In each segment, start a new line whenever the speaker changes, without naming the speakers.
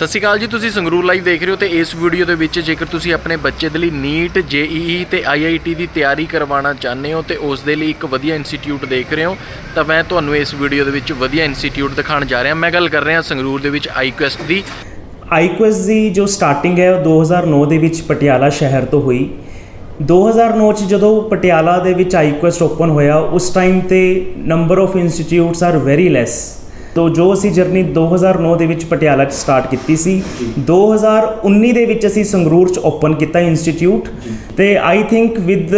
ਸਤਿ ਸ਼੍ਰੀ ਅਕਾਲ ਜੀ, ਤੁਸੀਂ ਸੰਗਰੂਰ ਲਾਈਵ ਦੇਖ ਰਹੇ ਹੋ ਤੇ ਇਸ ਵੀਡੀਓ ਦੇ ਵਿੱਚ ਜੇਕਰ ਤੁਸੀਂ ਆਪਣੇ ਬੱਚੇ ਦੇ ਲਈ ਨੀਟ ਜੇਈਈ ਤੇ ਆਈਆਈਟੀ ਦੀ ਤਿਆਰੀ ਕਰਵਾਉਣਾ ਚਾਹੁੰਦੇ ਹੋ ਤੇ ਉਸ ਦੇ ਲਈ ਇੱਕ ਵਧੀਆ ਇੰਸਟੀਚਿਊਟ ਦੇਖ ਰਹੇ ਹੋ, ਤਾਂ ਮੈਂ ਤੁਹਾਨੂੰ ਇਸ ਵੀਡੀਓ ਦੇ ਵਿੱਚ ਵਧੀਆ ਇੰਸਟੀਚਿਊਟ ਦਿਖਾਉਣ ਜਾ ਰਿਹਾ। ਮੈਂ ਗੱਲ ਕਰ ਰਿਹਾ ਸੰਗਰੂਰ ਦੇ ਵਿੱਚ ਆਈਕੁਐਸਟ ਦੀ।
ਆਈਕੁਐਸ ਦੀ ਜੋ ਸਟਾਰਟਿੰਗ ਹੈ, ਉਹ 2009 ਦੇ ਵਿੱਚ ਪਟਿਆਲਾ ਸ਼ਹਿਰ ਤੋਂ ਹੋਈ। 2009 ਚ ਜਦੋਂ ਪਟਿਆਲਾ ਦੇ ਵਿੱਚ ਆਈਕੁਐਸਟ ਓਪਨ ਹੋਇਆ, ਉਸ ਟਾਈਮ ਤੇ number of institutes are very less ਤੋ ਜੋ ਅਸੀਂ ਜਰਨੀ 2009 ਦੇ ਵਿੱਚ ਪਟਿਆਲਾ ਚ ਸਟਾਰਟ ਕੀਤੀ ਸੀ 2019 ਦੇ ਵਿੱਚ ਅਸੀਂ ਸੰਗਰੂਰ ਚ ਓਪਨ ਕੀਤਾ ਇੰਸਟੀਚਿਊਟ ਤੇ I think with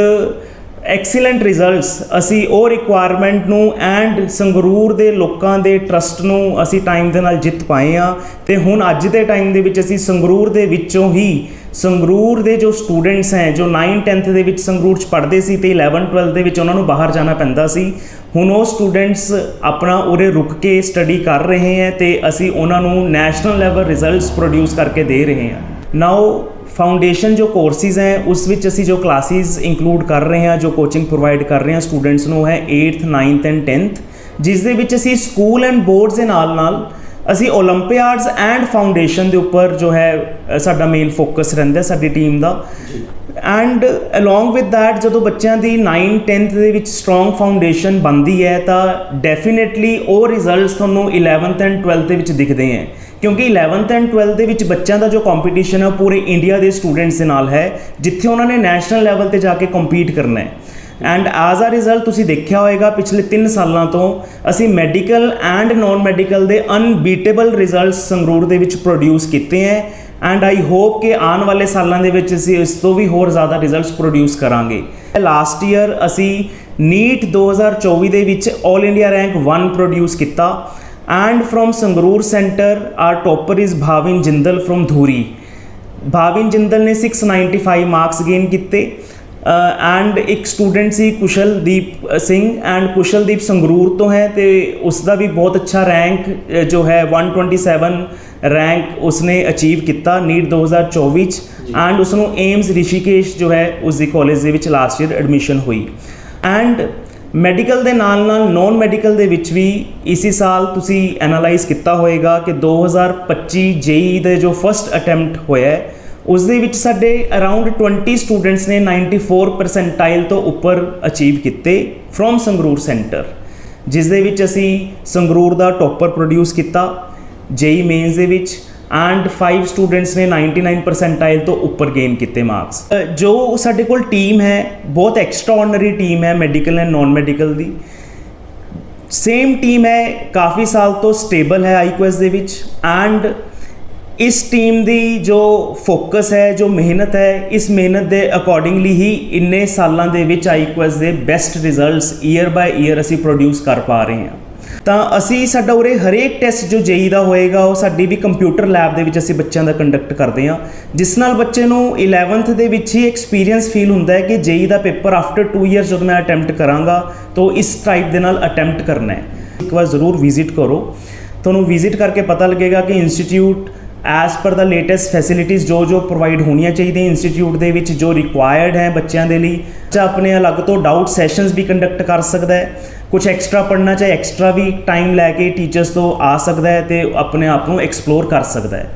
excellent results ਅਸੀਂ ਉਹ ਰਿਕੁਆਇਰਮੈਂਟ ਨੂੰ ਐਂਡ ਸੰਗਰੂਰ ਦੇ ਲੋਕਾਂ ਦੇ ਟਰਸਟ ਨੂੰ ਅਸੀਂ ਟਾਈਮ ਦੇ ਨਾਲ ਜਿੱਤ ਪਾਏ ਆ ਤੇ ਹੁਣ ਅੱਜ ਦੇ ਟਾਈਮ ਦੇ ਵਿੱਚ ਅਸੀਂ ਸੰਗਰੂਰ ਦੇ ਵਿੱਚੋਂ ਹੀ ਸੰਗਰੂਰ ਦੇ ਜੋ ਸਟੂਡੈਂਟਸ ਹੈ ਜੋ 9 10th ਦੇ ਵਿੱਚ ਸੰਗਰੂਰ ਚ ਪੜ੍ਹਦੇ ਸੀ ਤੇ 11 12 ਦੇ ਵਿੱਚ ਉਹਨਾਂ ਨੂੰ ਬਾਹਰ ਜਾਣਾ ਪੈਂਦਾ ਸੀ ਹੁਣ ਉਹ ਸਟੂਡੈਂਟਸ ਆਪਣਾ ਉਰੇ ਰੁਕ ਕੇ ਸਟੱਡੀ ਕਰ ਰਹੇ ਹੈ ਤੇ ਅਸੀਂ ਉਹਨਾਂ ਨੂੰ ਨੈਸ਼ਨਲ ਲੈਵਲ ਰਿਜ਼ਲਟਸ ਪ੍ਰੋਡਿਊਸ ਕਰਕੇ ਦੇ ਰਹੇ ਹਾਂ। ਨਾਓ ਫਾਊਂਡੇਸ਼ਨ ਜੋ ਕੋਰਸਿਸ ਹੈ, ਉਸ ਵਿੱਚ ਅਸੀਂ ਜੋ ਕਲਾਸਿਸ ਇਨਕਲੂਡ ਕਰ ਰਹੇ ਹਾਂ, ਜੋ ਕੋਚਿੰਗ ਪ੍ਰੋਵਾਈਡ ਕਰ ਰਹੇ ਹਾਂ ਸਟੂਡੈਂਟਸ ਨੂੰ ਹੈ 8th 9th ਐਂਡ 10th ਜਿਸ ਦੇ ਵਿੱਚ ਅਸੀਂ ਸਕੂਲ ਐਂਡ ਬੋਰਡਸ ਦੇ ਨਾਲ ਨਾਲ ਅਸੀਂ 올림픽ਸ ਐਂਡ ਫਾਊਂਡੇਸ਼ਨ ਦੇ ਉੱਪਰ ਜੋ ਹੈ ਸਾਡਾ ਮੇਨ ਫੋਕਸ ਰਹਿੰਦਾ ਸਾਡੀ ਟੀਮ ਦਾ। ਐਂਡ ਅਲੋਂਗ ਵਿਦ ਥੈਟ ਜਦੋਂ ਬੱਚਿਆਂ ਦੀ 9 10th ਦੇ ਵਿੱਚ ਸਟਰੋਂਗ ਫਾਊਂਡੇਸ਼ਨ ਬਣਦੀ ਹੈ, ਤਾਂ ਡੈਫੀਨਿਟਲੀ ਉਹ ਰਿਜ਼ਲਟਸ ਤੁਹਾਨੂੰ 11th ਐਂਡ 12th ਦੇ ਵਿੱਚ ਦਿਖਦੇ ਹੈ। ਕਿਉਂਕਿ 11th ਐਂਡ 12th ਦੇ ਵਿੱਚ ਬੱਚਿਆਂ ਦਾ ਜੋ ਕੰਪੀਟੀਸ਼ਨ ਹੈ ਪੂਰੇ ਇੰਡੀਆ ਦੇ ਸਟੂਡੈਂਟਸ ਦੇ ਨਾਲ ਹੈ, ਜਿੱਥੇ ਉਹਨਾਂ ਨੇ ਨੈਸ਼ਨਲ ਲੈਵਲ ਤੇ ਜਾ ਕੇ ਕੰਪੀਟ ਕਰਨਾ ਹੈ। ਐਂਡ ਐਜ਼ ਅ ਰਿਜ਼ਲਟ ਤੁਸੀਂ ਦੇਖਿਆ ਹੋਵੇਗਾ ਪਿਛਲੇ 3 ਸਾਲਾਂ ਤੋਂ ਅਸੀਂ ਮੈਡੀਕਲ ਐਂਡ ਨਾਨ ਮੈਡੀਕਲ ਦੇ ਅਨਬੀਟੇਬਲ ਰਿਜ਼ਲਟਸ ਸੰਗਰੂਰ ਦੇ ਵਿੱਚ ਪ੍ਰੋਡਿਊਸ ਕੀਤੇ ਹੈ। ਐਂਡ ਆਈ ਹੋਪ ਕਿ ਆਉਣ ਵਾਲੇ ਸਾਲਾਂ ਦੇ ਵਿੱਚ ਅਸੀਂ ਇਸ ਤੋਂ ਵੀ ਹੋਰ ਜ਼ਿਆਦਾ ਰਿਜ਼ਲਟਸ ਪ੍ਰੋਡਿਊਸ ਕਰਾਂਗੇ ਲਾਸਟ ਈਅਰ ਅਸੀਂ ਨੀਟ 2024 ਦੇ ਵਿੱਚ 올 ਇੰਡੀਆ ਰੈਂਕ 1 ਪ੍ਰੋਡਿਊਸ ਕੀਤਾ and from Sangrur centre our topper is Bhavin Jindal from Dhuri Bhavin Jindal ਨੇ 695 ਮਾਰਕਸ ਗੇਨ ਕੀਤੇ ਐਂਡ ਇੱਕ ਸਟੂਡੈਂਟ ਸੀ ਕੁਸ਼ਲਦੀਪ ਸਿੰਘ ਐਂਡ ਕੁਸ਼ਲਦੀਪ ਸੰਗਰੂਰ ਤੋਂ ਹੈ ਤੇ ਉਸ ਦਾ ਵੀ ਬਹੁਤ ਅੱਛਾ ਰੈਂਕ ਜੋ ਹੈ 127 ਰੈਂਕ ਉਸਨੇ ਅਚੀਵ ਕੀਤਾ ਨੀਟ 2024 ਚ ਐਂਡ ਉਸ ਨੂੰ ਏਮਸ ਰਿਸ਼ੀਕੇਸ਼ ਜੋ ਹੈ ਉਸ ਦੀ ਕਾਲਜ ਦੇ ਵਿੱਚ ਲਾਸਟ ਈਅਰ ਐਡਮਿਸ਼ਨ ਹੋਈ। ਐਂਡ ਮੈਡੀਕਲ ਦੇ ਨਾਲ ਨਾਲ ਨਾਨ ਮੈਡੀਕਲ ਦੇ ਵਿੱਚ ਵੀ ਇਸੇ ਸਾਲ ਤੁਸੀਂ ਐਨਾਲਾਈਜ਼ ਕੀਤਾ ਹੋਵੇਗਾ ਕਿ 2025 ਜੇਈ ਦੇ ਜੋ ਫਰਸਟ ਅਟੈਂਪਟ ਹੋਇਆ ਉਸ ਦੇ ਵਿੱਚ ਸਾਡੇ ਅਰਾਊਂਡ 20 ਸਟੂਡੈਂਟਸ ਨੇ 94 ਪਰਸੈਂਟਾਈਲ ਤੋਂ ਉੱਪਰ ਅਚੀਵ ਕੀਤੇ ਫਰੋਮ ਸੰਗਰੂਰ ਸੈਂਟਰ ਜਿਸ ਦੇ ਵਿੱਚ ਅਸੀਂ ਸੰਗਰੂਰ ਦਾ ਟੌਪਰ ਪ੍ਰੋਡਿਊਸ ਕੀਤਾ। ਜੇਈ ਮੇਨਸ ਦੇ ਵਿੱਚ ਐਂਡ 5 ਸਟੂਡੈਂਟਸ ਨੇ 99 ਪਰਸੈਂਟਾਈਲ ਤੋਂ ਉੱਪਰ ਗੇਨ ਕੀਤੇ ਮਾਰਕਸ ਜੋ ਸਾਡੇ ਕੋਲ ਟੀਮ ਹੈ, ਬਹੁਤ ਐਕਸਟਰਾਆਰਡਨਰੀ ਟੀਮ ਹੈ ਮੈਡੀਕਲ ਐਂਡ ਨਾਨ ਮੈਡੀਕਲ ਦੀ। ਸੇਮ ਟੀਮ ਹੈ, ਕਾਫੀ ਸਾਲ ਤੋਂ ਸਟੇਬਲ ਹੈ ਆਈਕੁਐਸ ਦੇ ਵਿੱਚ ਐਂਡ ਇਸ ਟੀਮ ਦੀ ਜੋ ਫੋਕਸ ਹੈ, ਜੋ ਮਿਹਨਤ ਹੈ, ਇਸ ਮਿਹਨਤ ਦੇ ਅਕੋਰਡਿੰਗਲੀ ਹੀ ਇੰਨੇ ਸਾਲਾਂ ਦੇ ਵਿੱਚ ਆਈਕੁਐਸ ਦੇ best results year by year ਅਸੀਂ ਪ੍ਰੋਡਿਊਸ ਕਰ ਪਾ ਰਹੇ ਹਾਂ। ਤਾਂ ਅਸੀਂ ਸਾਡਾ ਉਰੇ ਹਰੇਕ ਟੈਸਟ ਜੋ ਜੇਈ ਦਾ ਹੋਏਗਾ, ਉਹ ਸਾਡੀ ਵੀ ਕੰਪਿਊਟਰ ਲੈਬ ਦੇ ਵਿੱਚ ਅਸੀਂ ਬੱਚਿਆਂ ਦਾ ਕੰਡਕਟ ਕਰਦੇ ਹਾਂ। ਜਿਸ ਨਾਲ ਬੱਚੇ ਨੂੰ 11th ਦੇ ਵਿੱਚ ਹੀ ਐਕਸਪੀਰੀਅੰਸ ਫੀਲ ਹੁੰਦਾ ਹੈ ਕਿ ਜੇਈ ਦਾ ਪੇਪਰ ਆਫਟਰ 2 ਇਅਰਸ ਜਦੋਂ ਮੈਂ ਅਟੈਂਪਟ ਕਰਾਂਗਾ, ਤਾਂ ਇਸ ਟਾਈਪ ਦੇ ਨਾਲ ਅਟੈਂਪਟ ਕਰਨਾ ਹੈ। ਇੱਕ ਵਾਰ ਜ਼ਰੂਰ ਵਿਜ਼ਿਟ ਕਰੋ। ਤੁਹਾਨੂੰ ਵਿਜ਼ਿਟ ਕਰਕੇ ਪਤਾ ਲੱਗੇਗਾ ਕਿ ਇੰਸਟੀਚਿਊਟ ਐਸ ਪਰ ਦਾ ਲੇਟੈਸਟ ਫੈਸਿਲਿਟੀਆਂ ਜੋ ਜੋ ਪ੍ਰੋਵਾਈਡ ਹੋਣੀਆਂ ਚਾਹੀਦੀਆਂ ਇੰਸਟੀਚਿਊਟ ਦੇ ਵਿੱਚ, ਜੋ ਰਿਕੁਆਇਰਡ ਹੈ ਬੱਚਿਆਂ ਦੇ ਲਈ ਜਾਂ ਆਪਣੇ ਅਲੱਗ ਤੋਂ ਡਾਊਟ ਸੈਸ਼ਨਸ ਵੀ ਕੰਡਕਟ ਕਰ ਸਕਦਾ ਹੈ। ਕੁਝ ਐਕਸਟਰਾ ਪੜ੍ਹਨਾ ਚਾਹੇ ਐਕਸਟਰਾ ਵੀ ਟਾਈਮ ਲੈ ਕੇ ਟੀਚਰਸ ਤੋਂ ਆ ਸਕਦਾ ਹੈ ਤੇ ਆਪਣੇ ਆਪ ਨੂੰ ਐਕਸਪਲੋਰ ਕਰ ਸਕਦਾ ਹੈ।